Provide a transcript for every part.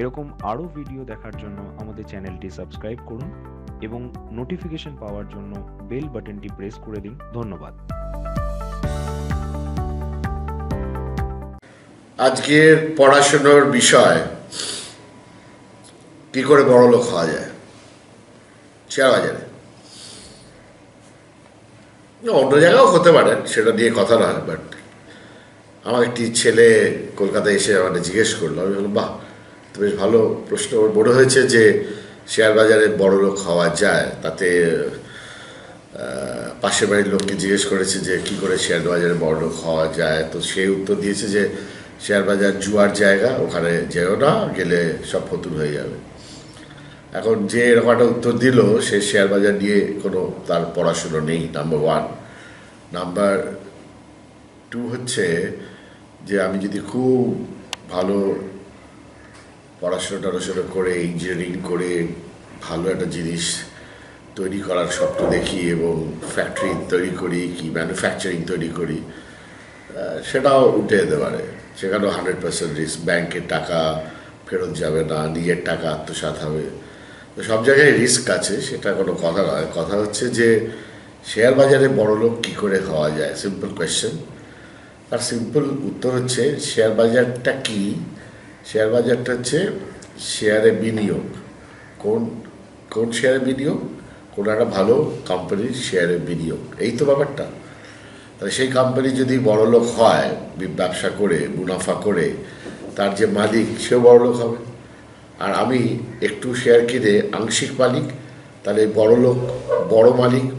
এরকম আরও ভিডিও দেখার জন্য আমাদের চ্যানেলটি সাবস্ক্রাইব করুন এবং নোটিফিকেশন পাওয়ার জন্য বেল বাটনটি প্রেস করে দিন। ধন্যবাদ। আজকের পড়াশুনোর বিষয় কি করে বড় লোক হওয়া যায়? শেয়ার বাজারে। না, অন্য জায়গাও হতে পারে সেটা নিয়ে কথা নয় বাট আমার একটি ছেলে কলকাতায় এসে আমাকে জিজ্ঞেস করল আমি বললাম বাহ তো বেশ ভালো প্রশ্ন। মনে হয়েছে যে শেয়ার বাজারে বড় লোক হওয়া যায়, তাতে পাশের বাড়ির লোককে জিজ্ঞেস করেছে যে কি করে শেয়ার বাজারে বড় লোক হওয়া যায়। তো সে উত্তর দিয়েছে যে শেয়ার বাজার জুয়ার জায়গা, ওখানে যেও না, গেলে সব ফতুর হয়ে যাবে। এখন যে এরকম একটা উত্তর দিল, সে শেয়ার বাজার নিয়ে কোনো তার পড়াশুনো নেই নাম্বার ওয়ান নাম্বার টু হচ্ছে যে আমি যদি খুব ভালো পড়াশোনা টড়াশোনা করে ইঞ্জিনিয়ারিং করে ভালো একটা জিনিস তৈরি করার স্বপ্ন দেখি এবং ফ্যাক্টরি তৈরি করি কি ম্যানুফ্যাকচারিং তৈরি করি সেটাও উঠে যেতে পারে। সেখানেও হান্ড্রেড পার্সেন্ট রিস্ক ব্যাংকের টাকা ফেরত যাবে না, নিজের টাকা আত্মসাৎ হবে। তো সব জায়গায় রিস্ক আছে, সেটা কোনো কথা নয়। কথা হচ্ছে যে শেয়ার বাজারে বড় লোক কী করে হওয়া যায়? সিম্পল কোয়েশ্চেন আর সিম্পল উত্তর হচ্ছে শেয়ার বাজারটা কি? শেয়ার বাজারটা হচ্ছে শেয়ারে বিনিয়োগ। কোন কোন শেয়ারে বিনিয়োগ? কোনো একটা ভালো কোম্পানির শেয়ারে বিনিয়োগ। এই তো ব্যাপারটা। তাহলে সেই কোম্পানি যদি বড় লোক হয় ব্যবসা করে, মুনাফা করে, তার যে মালিক, সেও বড় লোক হবে। আর আমি একটু শেয়ার কিনে আংশিক মালিক, তাহলে বড় লোক, বড় মালিক,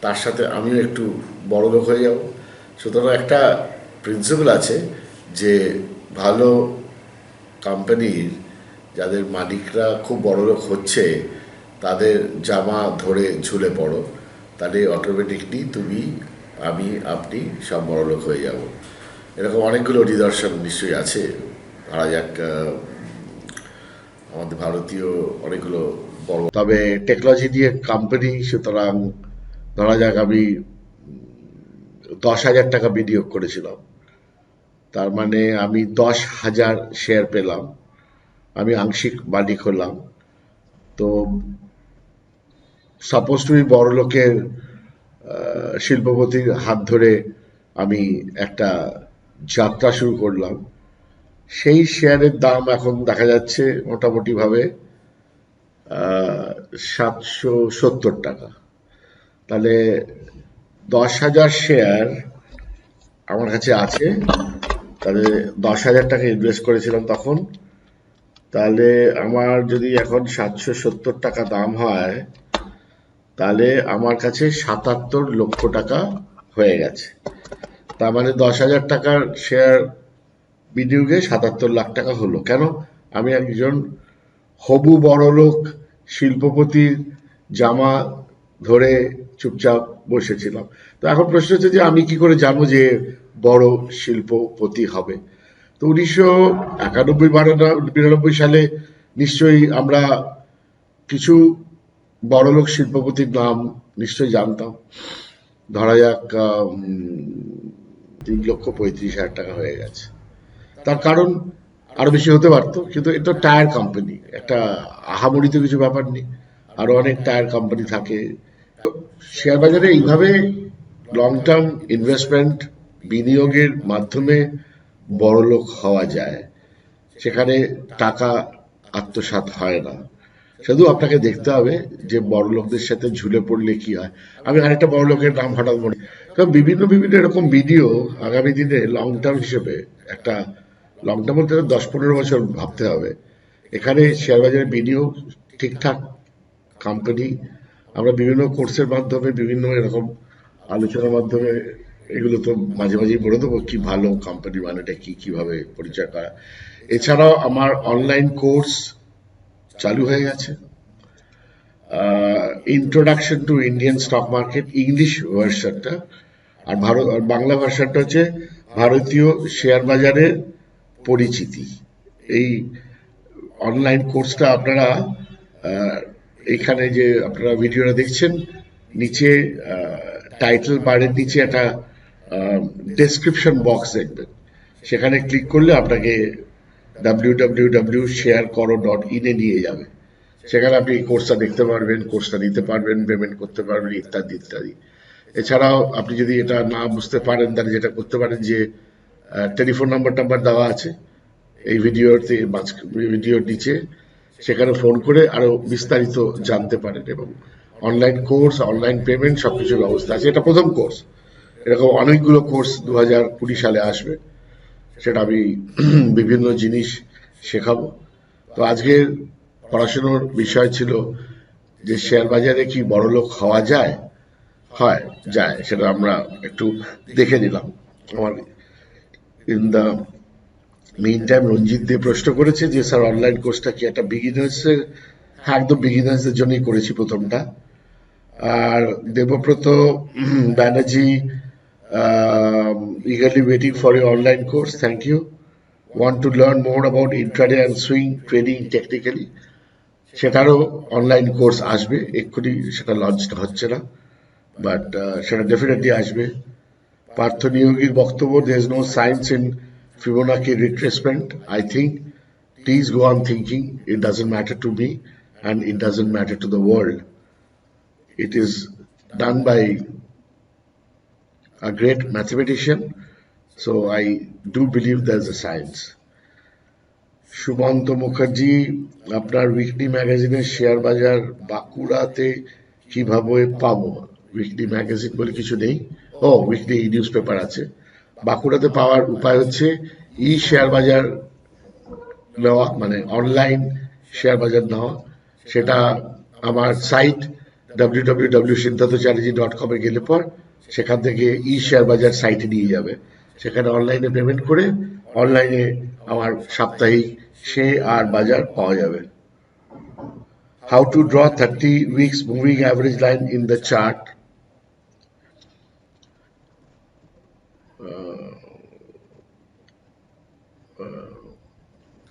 তার সাথে আমিও একটু বড় লোক হয়ে যাব। সুতরাং একটা প্রিন্সিপাল আছে যে ভালো কোম্পানির যাদের মালিকরা খুব বড় লোক হচ্ছে, তাদের জামা ধরে ঝুলে পড়ো। তাহলে অটোমেটিকলি তুমি, আমি, আপনি সব বড় লোক হয়ে যাব। এরকম অনেকগুলো নিদর্শন নিশ্চয়ই আছে। ধরা যাক আমাদের ভারতীয় অনেকগুলো বড়। তবে টেকনোলজি দিয়ে কোম্পানি সুতরাং ধরা যাক আমি দশ হাজার টাকা বিনিয়োগ করেছিলাম। তার মানে আমি দশ হাজার শেয়ার পেলাম। আমি আংশিক মালিক হলাম। তো সাপোজ টু বড় লোকের শিল্পপতির হাত ধরে আমি একটা যাত্রা শুরু করলাম। সেই শেয়ারের দাম এখন দেখা যাচ্ছে মোটামুটিভাবে সাতশো সত্তর টাকা। তাহলে দশ হাজার শেয়ার আমার কাছে আছে। তাহলে দশ হাজার টাকা ইনভেস্ট করেছিলাম তখন। তাহলে আমার যদি এখন সাতশো সত্তর টাকা দাম হয়, তাহলে আমার কাছে সাতাত্তর লক্ষ টাকা হয়ে গেছে। তার মানে দশ হাজার টাকার শেয়ার বিনিয়োগে সাতাত্তর লাখ টাকা হলো। কেন? আমি একজন হবু বড় লোক শিল্পপতির জামা ধরে চুপচাপ বসেছিলাম। তো এখন প্রশ্ন হচ্ছে যে আমি কি করে জানব যে বড় শিল্পপতি হবে। তো উনিশশো একানব্বই বিরানব্বই সালে নিশ্চয়ই আমরা কিছু বড়লোক শিল্পপতির নাম নিশ্চয়ই জানতাম। ধরা যাক তিন লক্ষ পঁয়ত্রিশ হাজার টাকা হয়ে গেছে। তার কারণ আরও বেশি হতে পারতো, কিন্তু এটা টায়ার কোম্পানি, একটা আহামরি তো কিছু ব্যাপার নেই। আরও অনেক টায়ার কোম্পানি থাকে। শেয়ার বাজারে এইভাবে লং টার্ম ইনভেস্টমেন্ট বিনিয়োগের মাধ্যমে বড়লোক হওয়া যায়, সেখানে টাকা আত্মসাৎ হয় না। শুধু আপনাকে দেখতে হবে যে বড় লোকদের সাথে ঝুলে পড়লে কি হয়। আমি আরেকটা বড় লোকের নাম হঠাৎ মনে কারণ বিভিন্ন বিভিন্ন এরকম ভিডিও আগামী দিনে লং টার্ম হিসেবে একটা লং টার্ম বলতে দশ পনেরো বছর ভাবতে হবে। এখানে শেয়ার বাজারে বিনিয়োগ, ঠিকঠাক কোম্পানি আমরা বিভিন্ন কোর্সের মাধ্যমে বিভিন্ন এরকম আলোচনার মাধ্যমে এগুলো তো মাঝে মাঝেই বলে দেবো, কি ভালো কোম্পানি মানেটা কি, কীভাবে পরিচয় করা। এছাড়াও আমার অনলাইন কোর্স চালু হয়ে গেছে। Introduction to Indian stock market English ভার্সনটা আর ভারত বাংলা ভার্সনটা হচ্ছে ভারতীয় শেয়ার বাজারের পরিচিতি। এই অনলাইন কোর্সটা আপনারা এখানে যে আপনারা ভিডিওটা দেখছেন, নিচে টাইটেল বারের নিচে একটা ডেসক্রিপশন বক্স দেখবেন। সেখানে ক্লিক করলে আপনাকে ডাব্লিউ ডাব্লিউ শেয়ার করো ইনে নিয়ে যাবে। সেখানে আপনি কোর্সটা দেখতে পারবেন কোর্সটা নিতে পারবেন পেমেন্ট করতে পারবেন, ইত্যাদি ইত্যাদি। এছাড়াও আপনি যদি এটা না বুঝতে পারেন, তাহলে যেটা করতে পারেন যে টেলিফোন নাম্বার টাম্বার দেওয়া আছে। এই ভিডিওতে ভিডিওর নিচে। সেখানে ফোন করে আরও বিস্তারিত জানতে পারেন এবং অনলাইন কোর্স অনলাইন পেমেন্ট সব সবকিছুর ব্যবস্থা আছে। এটা প্রথম কোর্স এরকম অনেকগুলো কোর্স দু কুড়ি সালে আসবে। সেটা আমি বিভিন্ন জিনিস শেখাবো। তো আজকের পড়াশুনোর বিষয় ছিল যে শেয়ার বাজারে কি বড়লোক হওয়া যায়? হয় যায় সেটা আমরা একটু দেখে নিলাম। আমার in the main time Ranjit দিয়ে প্রশ্ন করেছে যে স্যার অনলাইন কোর্সটা কি একটা বিগিনার্সের হ্যাঁ একদম বিগিনার্সদের জন্যই করেছি প্রথমটা। আর Debabrata um, Banerjee eagerly waiting for your online course. Thank you. Want to learn more about intraday and swing trading technically? সেটারও অনলাইন কোর্স আসবে। এক্ষুনি সেটা লঞ্চটা হচ্ছে না। বাট সেটা ডেফিনেটলি আসবে। পার্থ নিয়োগীর বক্তব্য there is no science in Fibonacci retracement I think please go on thinking it doesn't matter to me and it doesn't matter to the world it is done by a great mathematician. So I do believe there's a science. Sumanta Mukherjee আপনার weekly ম্যাগাজিনের share বাজার বাঁকুড়াতে কীভাবে পাবো weekly magazine বলে কিছু নেই ও weekly news paper আছে বাঁকুড়াতে পাওয়ার উপায় হচ্ছে ই শেয়ার বাজার নেওয়া মানে অনলাইন শেয়ার বাজার নেওয়া সেটা আমার site W W W Siddhartha Chatterjee dot কমে গেলে পর সেখান থেকে ই শেয়ার বাজার সাইটে নিয়ে যাবে। সেখানে অনলাইনে পেমেন্ট করে অনলাইনে আমার সাপ্তাহিক সে আর বাজার পাওয়া যাবে। How to draw thirty weeks moving average line in the chart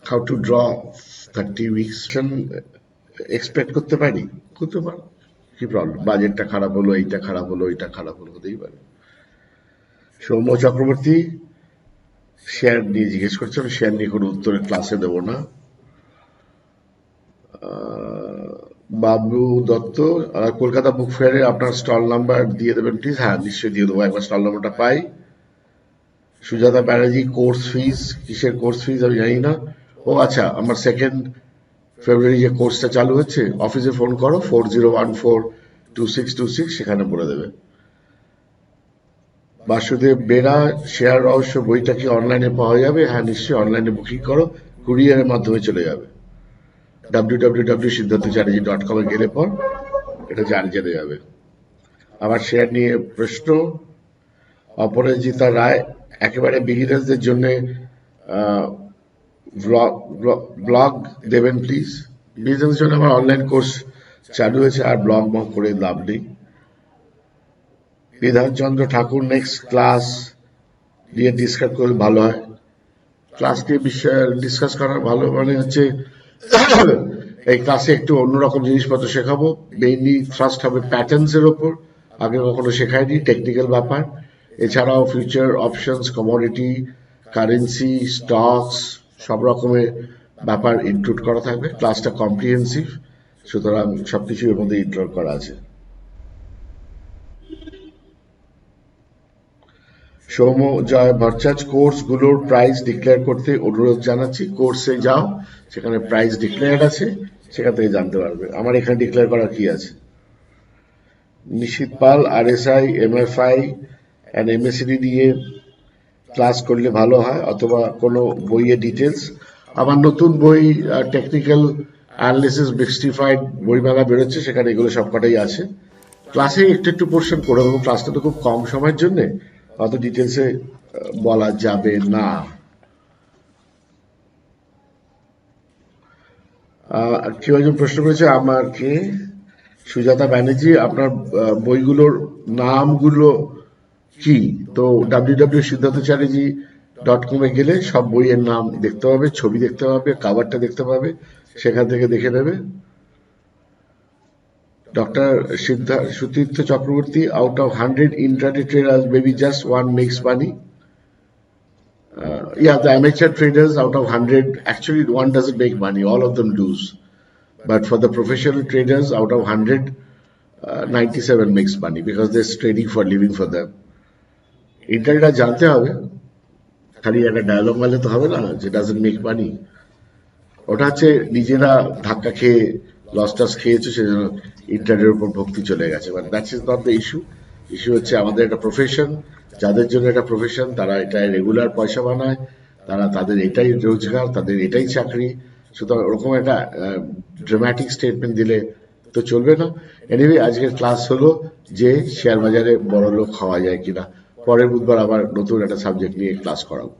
how to draw thirty weeks expect করতে পারি? করতে পারো কি প্রবলেম বাজেটটা খারাপ হলো, এইটা খারাপ হলো এইটা খারাপ হলো, হতেই পারে। সৌম্য চক্রবর্তী শেয়ার নিয়ে জিজ্ঞেস করছে, আমি শেয়ার নিয়ে কোনো উত্তরের ক্লাসে দেবো না। বাবু দত্ত কলকাতা বুক ফেয়ারে আপনার স্টল নাম্বার দিয়ে দেবেন প্লিজ হ্যাঁ নিশ্চয়ই দিয়ে দেবো, একবার স্টল নাম্বারটা পাই। সুজাতা ব্যানার্জি কোর্স ফিস কিসের কোর্স ফিস আমি জানি না। ও আচ্ছা আমার সেকেন্ড ফেব্রুয়ারি যে কোর্সটা চালু হচ্ছে অফিসে ফোন করো four zero one four two six two six সেখানে বলে দেবে। বাসুদেব বেরা শেয়ার রহস্য বইটা কি অনলাইনে পাওয়া যাবে? হ্যাঁ নিশ্চয়ই অনলাইনে বুকিং করো কুরিয়ারের মাধ্যমে চলে যাবে। W W W Siddhartha Chatterjee dot কমে গেলে পর এটা জারি চলে যাবে। আবার শেয়ার নিয়ে প্রশ্ন, অপরাজিতা রায়, একেবারে বিগিনার্সদের জন্য ব্লগ দেবেন প্লিজ বিজনেসের জন্য আমার অনলাইন কোর্স চালু হয়েছে আর ব্লগ মগ করে লাভ নেই। বিধানচন্দ্র ঠাকুর নেক্সট ক্লাস নিয়ে ডিসকাস করলে ভালো হয়। ক্লাস নিয়ে ডিসকাস করা ভালো মানে হচ্ছে, এই ক্লাসে একটু অন্যরকম জিনিসপত্র শেখাবো। মেইনলি ফার্স্ট হবে প্যাটার্নস এর ওপর। আগে কখনো শেখায়নি টেকনিক্যাল ব্যাপার। এছাড়াও future options commodity currency stocks সব রকমের ব্যাপার ইনক্লুড করা থাকবে। ক্লাসটা কম্প্রিহেন্সিভ সুতরাং সবকিছু এর মধ্যে ইনক্লুড করা আছে। সৌম জয় ভরচাজ কোর্সগুলোর প্রাইস ডিক্লেয়ার করতে অনুরোধ জানাচ্ছি। কোর্সে যাও, সেখানে প্রাইস ডিক্লেয়ার আছে, সেখান থেকে জানতে পারবে। আমার এখানে ডিক্লেয়ার করার কি আছে? Nishit Pal R S I M F I and MACD দিয়ে ক্লাস করলে ভালো হয়, অথবা কোনো বইয়ের ডিটেলস আমার নতুন বই টেকনিক্যাল অ্যানালিসিস বিক্সটিফাইড বইমেলা বেরোচ্ছে, সেখানে এগুলো সবকটাই আছে। ক্লাসে একটু একটু পোর্শন করে দেবো ক্লাসটা তো খুব কম সময়ের জন্য, অত ডিটেলসে বলা যাবে না। কেউ একজন প্রশ্ন করেছে, আমার কে? সুজাতা ব্যানার্জি, আপনার বইগুলোর নামগুলো কি? তো ডাব্লিউডাব্লিউ ডট কম এ গেলে সব বইয়ের নাম দেখতে পাবে, ছবি দেখতে পাবে কাভারটা দেখতে পাবে, সেখান থেকে দেখে নেবে। Doctor Sutirtha Chakraborty out of hundred internet traders maybe just one makes money yeah the amateur traders out of hundred actually one does make money all of them does but for the professional traders out of hundred ninety seven makes money because they trading for living for them ইন্টারনেটটা জানতে হবে। খালি একটা dialogue মারলে তো হবে না, যে doesn't make money ওটা হচ্ছে নিজেরা ধাক্কা খেয়ে লস টস খেয়েছে, সেজন্য ইন্টারনেটের উপর ভক্তি চলে গেছে। মানে that's is not the issue issue হচ্ছে আমাদের একটা প্রফেশন যাদের জন্য এটা প্রফেশন তারা এটা রেগুলার পয়সা বানায়, তারা তাদের এটাই রোজগার, তাদের এটাই চাকরি। সুতরাং ওরকম একটা ড্রামাটিক স্টেটমেন্ট দিলে তো চলবে না। এনিওয়ে আজকের ক্লাস হলো যে শেয়ার বাজারে বড় লোক খাওয়া যায় কিনা। পরের বুধবার আবার নতুন একটা সাবজেক্ট নিয়ে ক্লাস করাবো।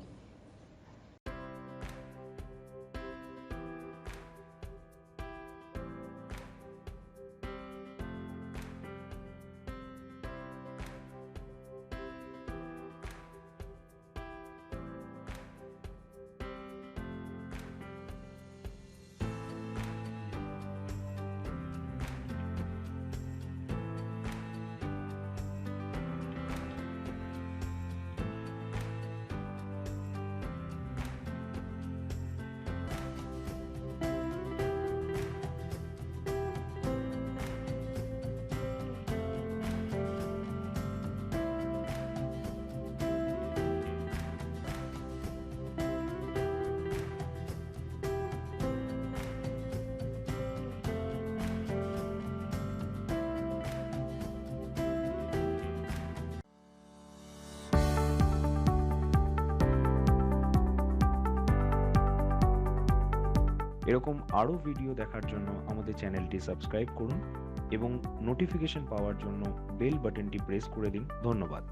এরকম আরও ভিডিও দেখার জন্য আমাদের চ্যানেলটি সাবস্ক্রাইব করুন এবং নোটিফিকেশন পাওয়ার জন্য বেল বাটনটি প্রেস করে দিন। ধন্যবাদ।